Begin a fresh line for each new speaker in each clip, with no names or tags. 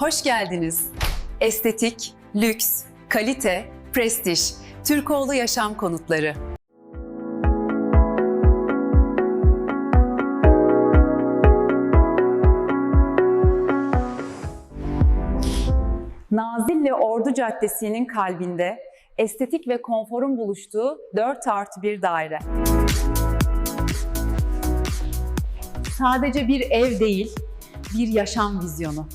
Hoş geldiniz. Estetik, lüks, kalite, prestij, Türkoğlu Yaşam Konutları. Nazilli Ordu Caddesi'nin kalbinde estetik ve konforun buluştuğu 4 artı bir daire. Sadece bir ev değil, bir yaşam vizyonu.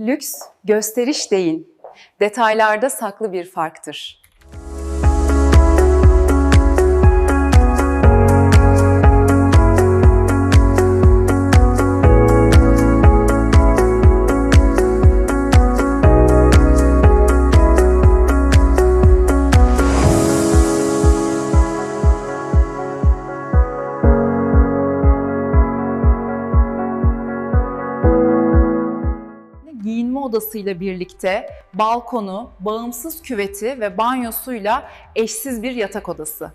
Lüks, gösteriş değil, detaylarda saklı bir farktır. Giyinme odasıyla birlikte balkonu, bağımsız küveti ve banyosuyla eşsiz bir yatak odası.